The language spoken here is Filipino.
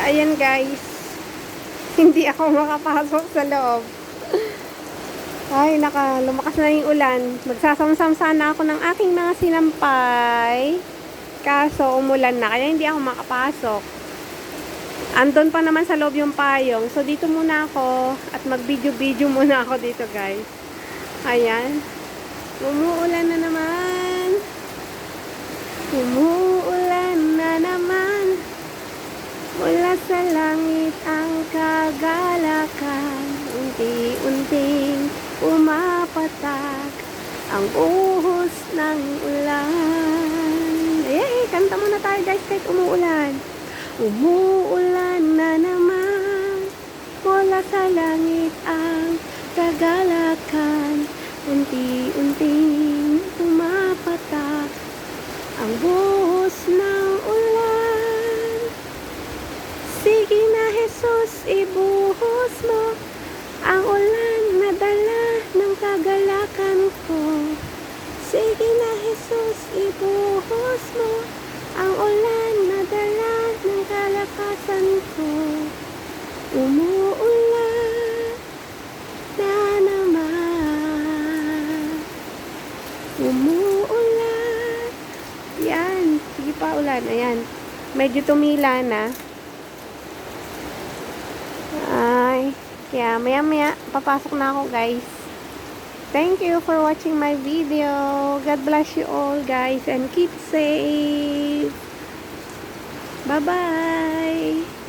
Ayan guys. Hindi ako makapasok sa loob. Ay, naka, lumakas na yung ulan. Magsasamsam sana ako ng aking mga sinampay. Kaso, umulan na. Kaya hindi ako makapasok. Andon pa naman sa loob yung payong. So, dito muna ako. At mag-video-video muna ako dito, guys. Ayan. Umuulan na naman. Umuulan na naman. Mula sa langit ang kagalakan. Unti-unting umapatak ang buhos ng ulan. Ay, kanta muna tayo guys kahit umuulan. Umuulan na naman. Mula sa langit ang kagalakan. Unti-unting umapatak ang buhos ng Jesus, ibuhos mo ang ulan na dala ng kagalakan ko. Sige na Jesus, ibuhos mo ang ulan na dala ng kalakasan ko. Umuulan na naman. Umuulan. Yan. Sige pa ulan. Ayan. Medyo tumila na. Ay. Kaya maya maya papasok na ako guys. Thank you for watching my video. God bless you all guys and keep safe. Bye bye.